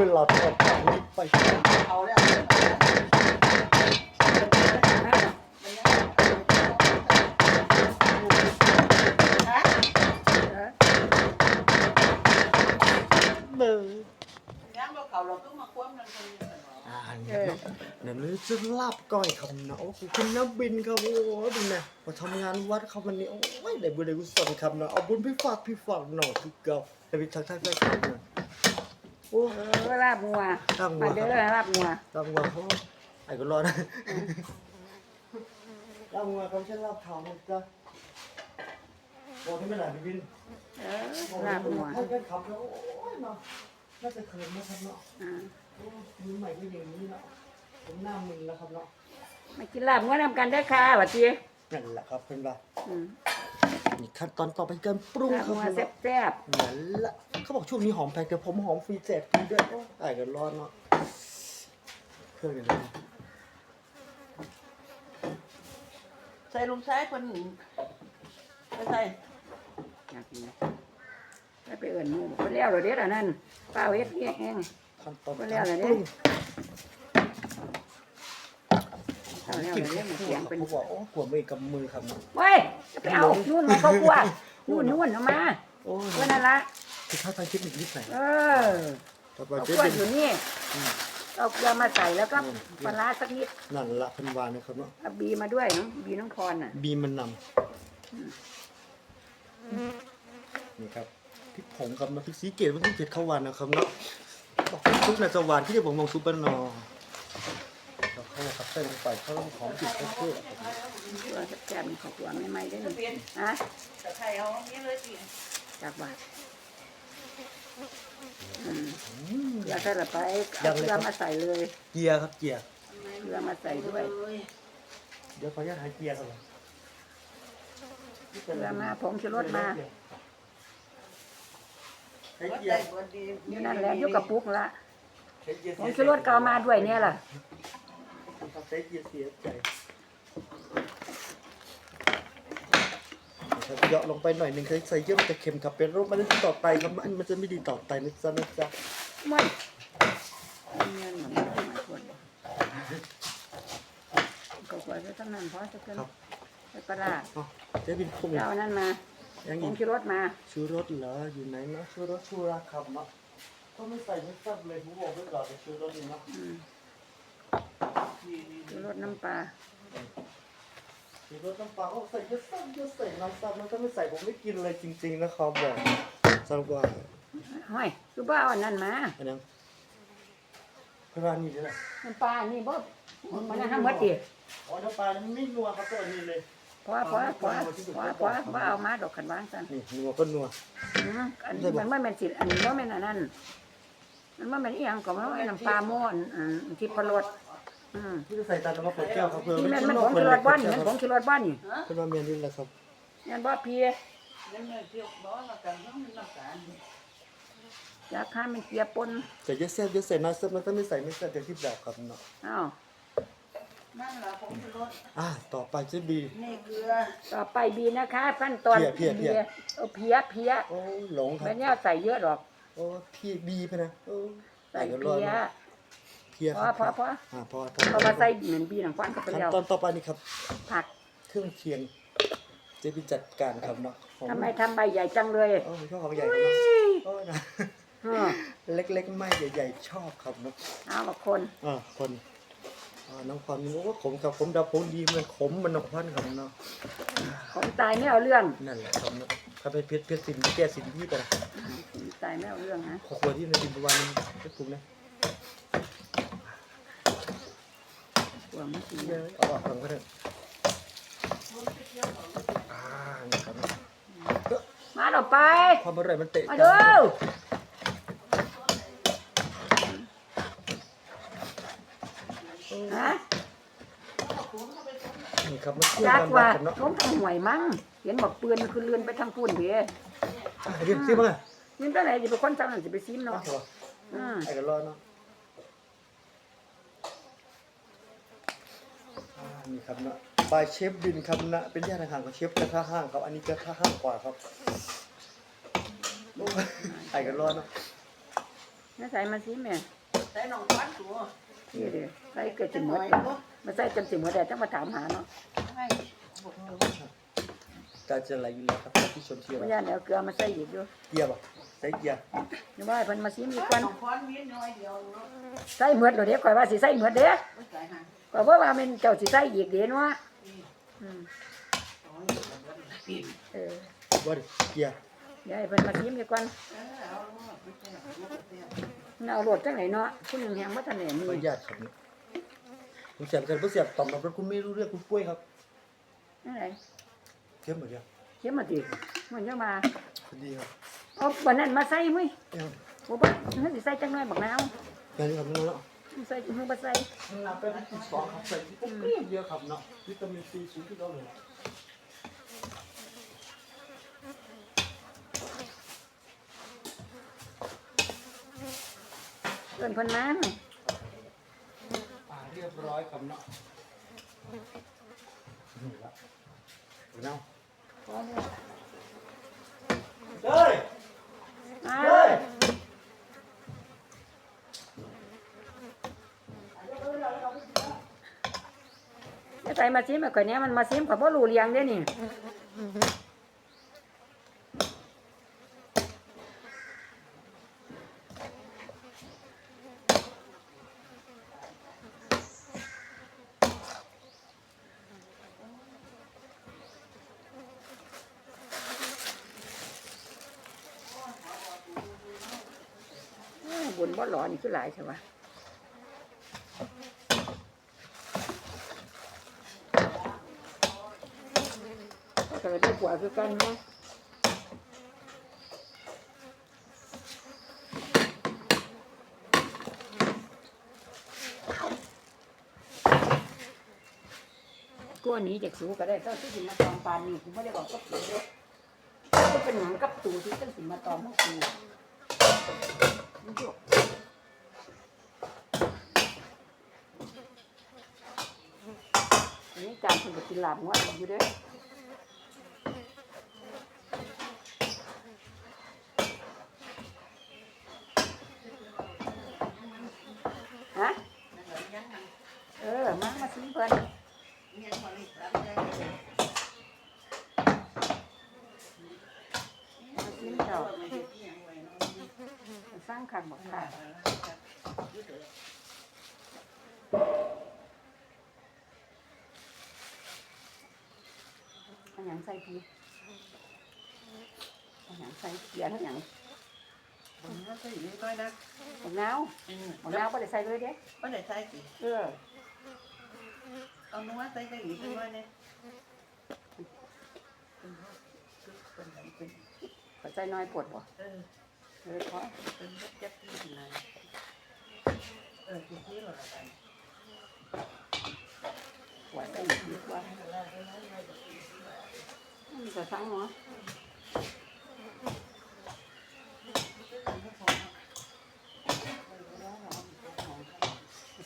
เวลาทอดจากนี้ไปเอาแล้วเด้อราต้องมาคว้มกันคนนี้กันเนาะอ่าเนี่ยเนาะเดี๋ยจะลาบก้อยครับเนาะโอ้โหคุณน้ำบินครับโอ้โหดูนะมาทำงานวัดครับวันนี้โอ้ยได้บุญได้กุศลครับเนาะเอาบุญพี่ฝากพี่ฝากหน่อยพี่เก่าแต่พี่ทักทายได้ครับเนาะ โอ้เออลาบงัวลาบงัว มาเด้อลาบงัวลาบงัวเขาไอ้ก็รอดนะลาบงัวเขาใช้ลาบเท้ามันจะบอกที่ไม่ไหนพี่บินเออลาบงัวท่านก็ขับแล้วโอ้ยเนาะน่าจะเขินนะครับเนาะอ่าโอ้มือใหม่ก็อย่างนี้เนาะผมหน้ามึนแล้วครับเนาะมากินลาบงัวนำกันเด้อค่ะหวัดดีนั่นแหละครับเป็นว่าอืม นี่ขั้นตอนต่อไปการปรุงลาบครับงัวเนาะแซ่บนั่นแหละเขาบอกช่วงนี้หอมแพงแต่ผมหอมฟรีแจกฟรีด้วยโอ้ไอ้ก็ร้อนเนาะเครื่องอย่างนี้ใส่ลุงชายคนไม่ใส่ๆอยากกินไหมไปไปเอิ่นหมู่ไปแล้วเหรอเด็ดอันนั้นเปล่าเฮ็ดแห้ง ขั้นตอนก็แล้วการเหรอปเนี่ยรุงๆ เอาแล้วเหรอเด็ดมันเสียงเป็นเขาบอกโอ้กลัวมือกับมือครับเนาะเว้ยจะไปเอานู่นมาเขากลัวนู่นนู่นเอามาโอ้ยเพื่อนนั่นละคือถ้าทางคิดอีกนิดหน่อยเออต่อไปเอาจะกล้วยเป็นอยู่นี่เอาเกลือมาใส่แล้วก็ปลาร้าสักนิดนั่นละเพันวานนะครับเนาะเอาบีมาด้วยเนาะบีน้องพรน่ะ บีมันนำนี่ครับพริกผงครับน้ำพริกสีเกตว่าพริกเกตข้าวหวานนะครับเนาะบอกซุปในสวรรค์ที่เดี๋ยวผมมองซุปเปอร์นอเราเข้ามาครับใส่ลงไปเขาต้องหอมกลิ่นข้าวโพดครับเกลือแซ่บๆมีข้าวกลัวไม่ไหม้ได้หนึ่งฮะแต่ไข่เอาอย่างนี้เลยสิจากบาทอืมเกลือใส่ละไปเอาเกลือมาใส่เลยเกียร์ครับเกียร์เกลือมาใส่ด้วย เดี๋ยวขออนุญาตหาเกียร์ครับผมเกลือมาผงชูรสมาใช้วัดเกีย Dạ. ใจร์วัดดีอยู่นั่นแหละอยู่กับปุ๊กละใช้เกียร์ผงชูรสก็เอามาด้วยเนี่ยล่ะ ครับใช้เกียร์เสียใจครับเหยาะลงไปหน่อยหนึ่งใส่เยอะมันจะเค็มครับเป็นโรคมันจะต่อไตครับมันมันจะไม่ดีต่อไตนะจ๊ะนะจ๊ะไม่เงินหมันไม่ควรก็ควรจะตั้งนานเพราะจะเกินไปปลาร้าอ๋อเจ๊บินพุ่งเจ้านั่นมายังผอีงกชูรสมาชูรสเหรออยู่ไหนนะชูรสชูราคำเนาะก็ไม่ใส่ไม่ซับเลยผมบอกไว้ก่อนเลยชูรสนี่เนาะอืม ชูรสน้ำปลาชูรสน้ำปลาเขาใส่เยอะซับเยอะใส่น้ำซับมันก็ไม่ใส่ผมไม่กินเลยจริง ๆ นะครับบอกสรุปว่าห้อยคือบ้าเอาอันนั้นมาอันนั้นพระรานี่นี่แหละน้ำปลานี่บ่มันน่าห้ามหมดดิอ๋อน้ำปลานี่ไม่นัวครับตัวนี้เลยเพราะเพราะเพราะเพราะเพราะว่าเอามาดอกขันวางสันนี่นัวก็นัวอืมอันนี้มันไม่เป็นสิอันนี้บ่แม่นอันนั้นมันบ่แม่นอีหยังก็มันบ่แม่นน้ำปลาม่อนอันที่พะโลด อืมที่จะใส่ตาลมะเขือแก้วครับเพื่อนี่แม่นมันผงชูรสบ้านนี่มันผงชูรสบ้านนี่เป็นว่าเมียนี่แหละครับงั้นบ่พี่แล้วเนี่ยเที่ยวบ้านเรากันต้องมีน้ำตาลอยากให้มันเกลียปนใส่เยอะแซ่บเยอะใส่น้อยแซ่บมันก็ไม่ใส่ไม่แซ่บแต่ที่แบบครับเนาะอ้าวนั่นแหละผมจะลดอ่าต่อไปเจะบีนี่เกลือต่อไปบีนะคะขั้นตอนเพี้ยเพี้ยเพี้ยเอาเพี้ยเพี้ยโอ้หลงครัแม่บนยาใส่เยอะดอกโอ้พี่บีพะนะโอ้ใส่ดี๋ยวรเพี้ย นะเพียพคอรับพอพออ่าพอเพราะว่าใส่เหมือนบีหนังควันก็ไปขั้นแล้วตอนต่อไปนี่ครับ ผักเครื่องเคียงเจะบีจัดการครับเนาะของทำไมทำใบใหญ่จังเลยโอ้ชอบของใหญ่ครับเนาะโอ้นะอืมเล็กๆไม่ใหญ่ๆชอบครับเนาะเอามาคนอ่าคนอ่าน้องความนี่ว่าขมกับขมดาวผมดีมันขมมันนกพันครับเนาะผมตายไม่เอาเรื่องนั่นแหละครับเนาะถ้าเป็นเพชรเพชรสินแก้สินที่แต่ละผมตายไม่เอาเรื่องฮะขอขวดที่ในดินประวันนี้เพชรปรุงนะ กลัวมันสิเยอะเอาออกก่อนก็ได้อ่านี่ครับมาต่อไป ความอร่อยมันเตะมากัดูนฮะนี่ครับมันเชื่อจักกันว่าครับเนาะล้มทางห่วยมั้ง เห็นบอกปืนคือเลือนไปทางปุ่นเพียอะเดี๋ยวซิมั้งอะนี่ตั้งไหนจะไปคนจังนั่นจะไปซิมอะเนาะเหรออืมไอ้กันรอเนาะอ่านี่ ครับเนาะบายเชฟบินครับนะเป็นญาติห่างของเชฟกระทะห้างครับ อันนี้กระทะห้างกว่าครับโอ้ยไอ้กันรอเนาะมาใส่มาซิแม่ใส่น้องควันตัวนี่เด้อใส่เกิดจะสิหหมน่ดอยเด้อบ่มาใส่จนสิหมดแต่ต้องมาถามหาเนาะให้การจะอะไรอยู่แล้วครับที่ชมเชียร์บ่ย่านเอาเกลือมาใส่อีกอยู่เกียร์ป่ะใส่เกียร์นี่ว่าให้เพิ่นมาซิมีก่อนน้องควันมีน้อยเดียวเนาะใส่หมดแล้วเด้ข่อยว่าสิใส่หมดเด้อ ไม่ใส่ให้ข่อยบ่ว่าแม่นเจ้าสิใส่อีกเด้เนาะอืมสองปีนเออบ่ดิเกียร์เดี๋ยวให้เพิ่นมาซิมีก่อนเออเอาลูกไม่ใช่ลูกเดียวเอาโหลดจังไหนเนาะผู้หนึงยังบ่ทันได้ขมีออนุญาตครับคุณเสียบกันเพื่อเสียบตอบรับรถคุณไม่รู้เรื่องคุณป่วยครับจังไดเข้มเหมือนเดิมเขียนมาติมันจะมาดีครับเอาวันนั้นมาใส่มื้ยเอ้าบ่บ่มันสิใส่จังหน่อยบักนาวแค่นี้ครับไม่รู้แล้ว มันใส่จังบ่ใส่มันนับเป็นที่สองครับใส่ที่ปุ๊บเปรี้ยวเดียวครับเนาะวิตามินซีสูงที่เราเลยเอิ้นเพิ่นมาอ่าเรียบร้อยครับเนาะนี่ละเนาะเฮ้ยมาเฮ้ยจะใส่มาซิมก่อนเนี้ยมันมาซิมก็บ่รู้เรียงเด้นี่บุญบ่หลอนี่คือหลายใช่ปะก็ เลยได้ผัวคือกันเนาะกัวหนี้จากสูก็ได้เท่าที่สิมาตอมปานนี่ผมไม่ได้บอกกับตูเด้อก็เป็นหยังกับตูที่ต้องสิมาตอมของกูนี่จบอันนี้จานคุณกินลาบงวดอยู่ด้อฮะ ยังยัง เออมามาซื้อเพิ่นยังมาอีกแล้วได้มาซื้อเจ้าสร้างขังบอกค่ะอันหยังใส่พีอันหยังใส่เกียร์อันหยังผมน่าจะอยู่น้อยนะบักนาวอืมบั กนาวบ่ได้ใส่เลยเด้ไม่ได้ใส่สิเออเอานัวใส่ได้อีกน้อยเนี่ยเป็นเป็นเป็นขอใส่น้อยปวดบ่เออเออพอเป็นจับที่ไหนเออที่ที่เราไปปวดใส่อีกดีกว่ามันจะสั่งเนาะ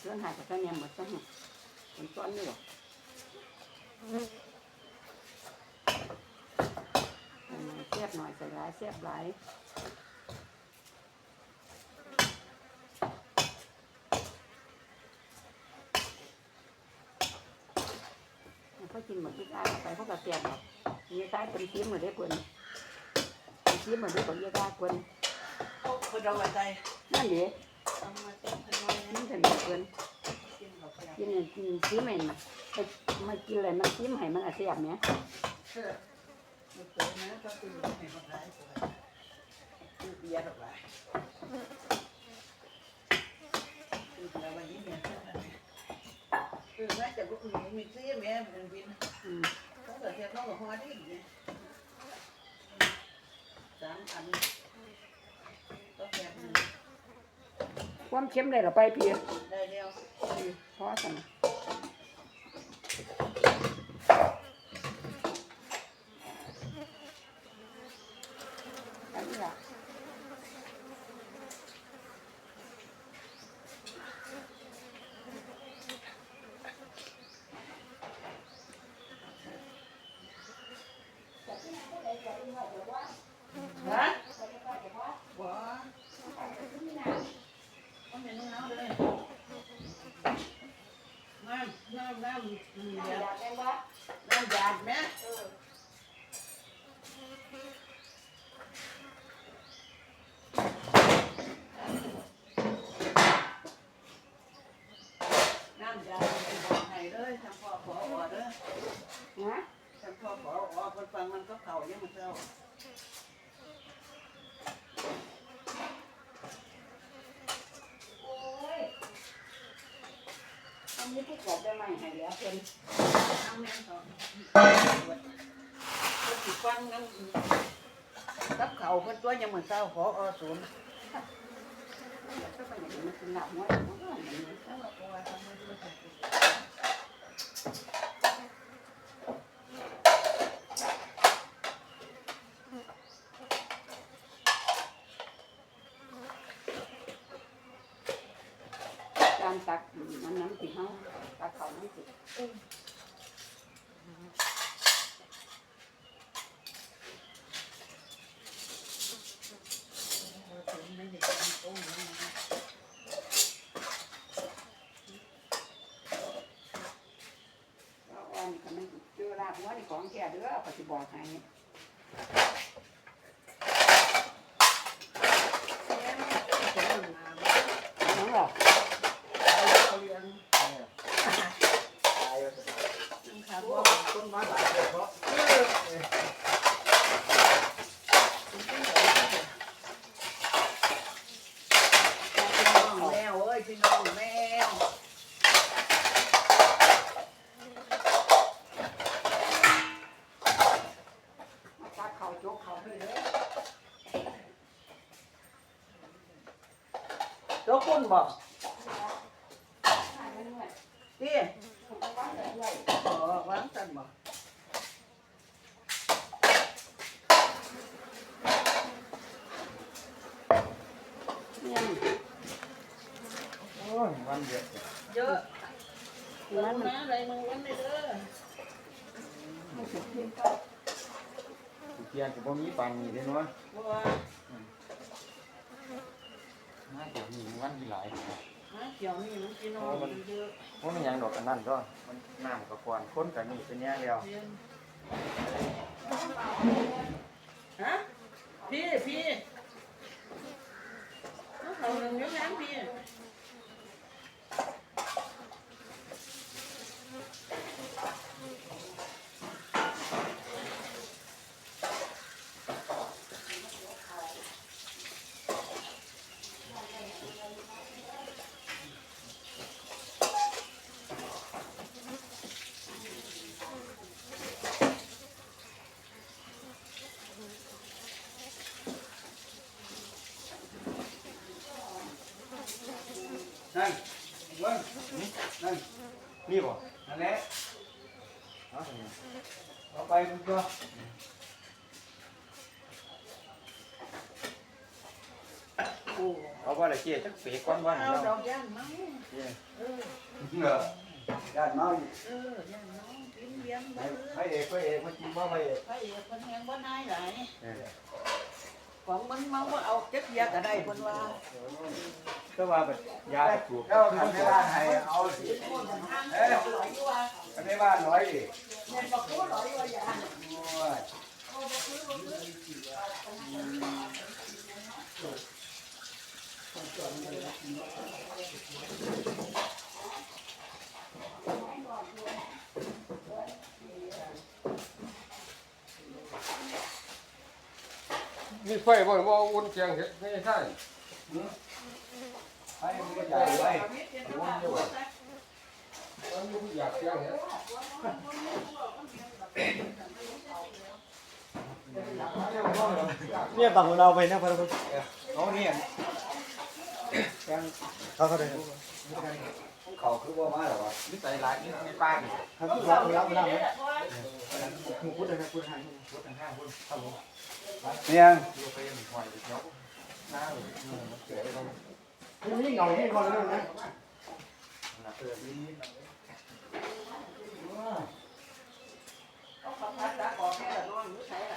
เสื้อหายกับเสื้อเนี่ยหมดจัง มันซ้อนอยู่หรอเสียบหน่อยใส่หลายเสียบหลายเขากินหมดที่ตายไปเขาก็เสียบหรอกยี่ตายเป็นทีมหมดได้คนเป็นทีมหมดได้คนยี่ตายคนเขาคนเราไปใส่นั่นเดี๋ยวเอามาเต็มน้อยนะนี่เป็นคน กินกินเนี่ยกินซีเหม็นไปมากินอะไรมันซีมให้มันอาเสียบเนี่ยเออมันอนก็คือให้คนร้ายกว่าคือเบียร์ออกไปคือเราวันนี้เนี่ยคือแม้จะกูมีเสีแม่เป็นวินเขาเกิดเทียบเขากับหัวที่เนี่ยสามอันก็แค่หนึ่ง ความเค็มได้หรอไปเพียได้เดียวพอสั่ง น้ำน้ำน้ำหยาดแม่บ้าน้ำหยาดแม่ ผู้กอบได้ไหมให้แล้วเพิ่นทำแม่นต่อก็สิฟังนั่นกับเขาเพิ่นตัวยังเหมือนเจ้าขออศูนย์ก็เป็นอย่างนี้มันคือหนัก็อย่างนี้แล้วเราก็ว่าทำไมตัว การตักน้ำน้ำสิเฮาตักเขาน้ำสิ ไม่ได้กินโอ้ย แล้วอ่อนก็มันเจอรากหัวนี่ของแก่เด้อก็สิบอกให้น้องหรอก ต้นไม้หลายเลยเพราะ แมวเอ้ยพี่น้องแมว มาตักเขาโจกเขาไปเลย โจ้คุณบอกให้มันเหนื่อยที่ผมก็ว่าเหนื่อยขอวางสันบอกเนี่ยโอ้ยวันเดียวเยอะมันนะอะไรมึงวันนี้เด้อมันสิเพียงก็เทียนกับพวกนี้ปันนี่เด้เนาะ บัว น่าจะ มีวันที่หลายอยู่นะฮะเกี่ยวนี่มันพี่น้องมันเยอะเพราะมันหยังดอกอันนั้นก็มันน้ำกับกวนคนกันนี่เป็นแย่แล้วเรียนฮะพี่พี่เอาเขาหนึ่งเดี๋ยวน้ำพี่ นี่บ่นั่นแหละเอาไปเอาไปคุณก็โอ้เอาว่าอะไรเจี๊ยจักเสกก้อนวันเอาเดียวดอกย่างมั้งเออเหรอด้านเมาอยู่เออย่างน้องกินเลี้ยงบ้าให้เอกไปเอกมากินบ่ไปเอกพระเอกคนแหงบ่นายหลายเออของมันเมาว่าเอาเจ็บยาก็ได้เพิ่นว่า ก็ว่าแบบยาถูกเจ้าทำในบ้านให้เอาสิเอ้ยทำในบ้านร้อยดิแม่นบ่พูดหรอกว่ายาโอ้ยมีไฟบ่บ่อุ่นเชียงเฮ็ดไม่ใช่ ให้มันก็ใหญ่ไว้มันบ่อยากเชียงเฮ็ดเนี่ยบังเราไปนะพระพุทธเอาเนี่ยยังเขาเขาเลยเขาคือว่ามาหรอวะนิสัยหลายนี่ในป้านี่ครับรับรับรับมึงพูดเลยนะพูดให้รถทางห้างพุ่นครับผมเนี่ย ยู่งเนาะน้าเลยมันเจ๋อเขานี่เงาที่พอแล้วนะ หนักเกินนี่ เอาขับพัดตาขอแค่ละน้องหรือใส่ละ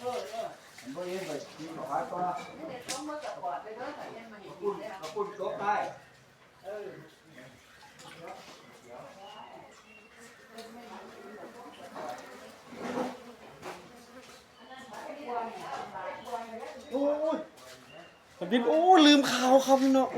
เออเออ มันก็ยังไปกินขาวก็ นี่เด็กต้องมากับกอดไปเด้อแต่ยังมาเห็น ปุ่น ได้ กระปุ่นตกได้ เออ โอ้ยดินโอ้ลืมข่าวครับพี่น้อง